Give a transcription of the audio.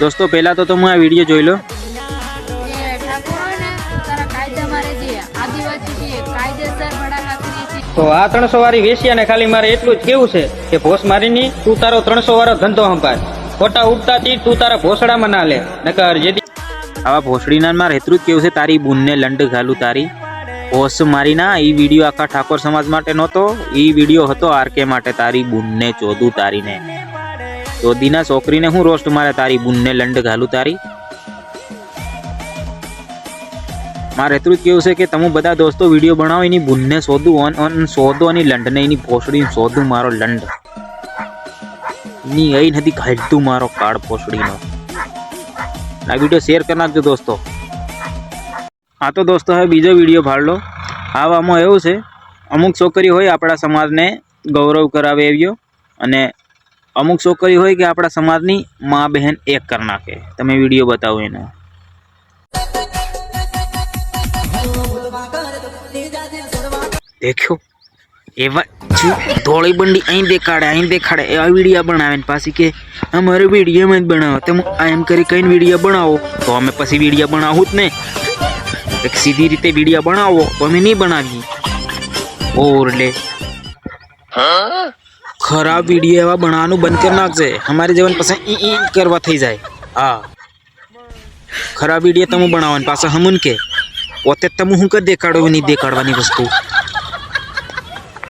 દોસ્તો પહેલાં તો તમે આ વીડિયો જોઈ લો. ને તો તારા કાયદા મારે છે આદિવાસી છીએ કાયદેસર વડા નાખીએ છીએ તો આ ત્રણસો વાળી વેશ્યાને ખાલી મારે એટલું જ કેવું છે કે ભોસ મારીની તું તારો ત્રણસો વાળો ધંધો સંભાળ. ખોટા ઉડતાથી તું તારા ભોસડામાં ના લે. નકર જેથી આવા ભોસડીના મારે એટલું જ કેવું છે? તારી બુનને લંડ ઘાલું તારી. ભોસ મારી ના એ વીડિયો આખા ઠાકોર સમાજ માટે નહોતો. એ વીડિયો હતો આરકે માટે તારી બુનને ચોદું તારીને. ચોદીના છોકરીને હું રોસ્ટ મારે તારી બુનને લંડ ઘાલું તારી? મારે એટલું કેવું છે કે તમે બધા દોસ્તો વીડિયો બનાવો, એની બુનને શોધું, ઓન ઓન શોધો અને લંડને એની પોસડી શોધું મારો લંડ. ની અહીં નથી ઘાલતું મારો કાર્ડ પોસડીનો. આ વીડિયો શેર કરી નાખજો દોસ્તો. હા તો દોસ્તો હવે બીજો વીડિયો ભાળ લો આવામાં એવું છે, અમુક છોકરી હોય આપણા સમાજને ગૌરવ કરાવે એવ્યો અને અમુક છોકરી હોય કે આપણા સમાજની મા બહેન એક કરી નાખે. તમે વીડિયો બતાવો એનો. દેખ્યો? એવા ધોળી બંડી અહીં દેખાડે અહીં દેખાડે. એવા વિડીયા બનાવે ને પાછી કે અમારે વિડીયોમાં જ બનાવો. તમે એમ કરી કઈ વિડીયા બનાવો. તો અમે પછી વીડિયો બનાવું જ ને. એક સીધી રીતે વિડીયા બનાવો. તો અમે નહીં બનાવીએ. ઓરલે ખરાબ વીડિયો એવા બનાવવાનું બંધ કરી નાખજે. અમારી જીવન પાસે ઈ ઈ કરવા થઈ જાય. હા. ખરાબ વીડિયો તમે બનાવવાનું, પાછા હમુન કે. પોતે તમે શું કરી દેખાડો નહીં દેખાડવાની વસ્તુ.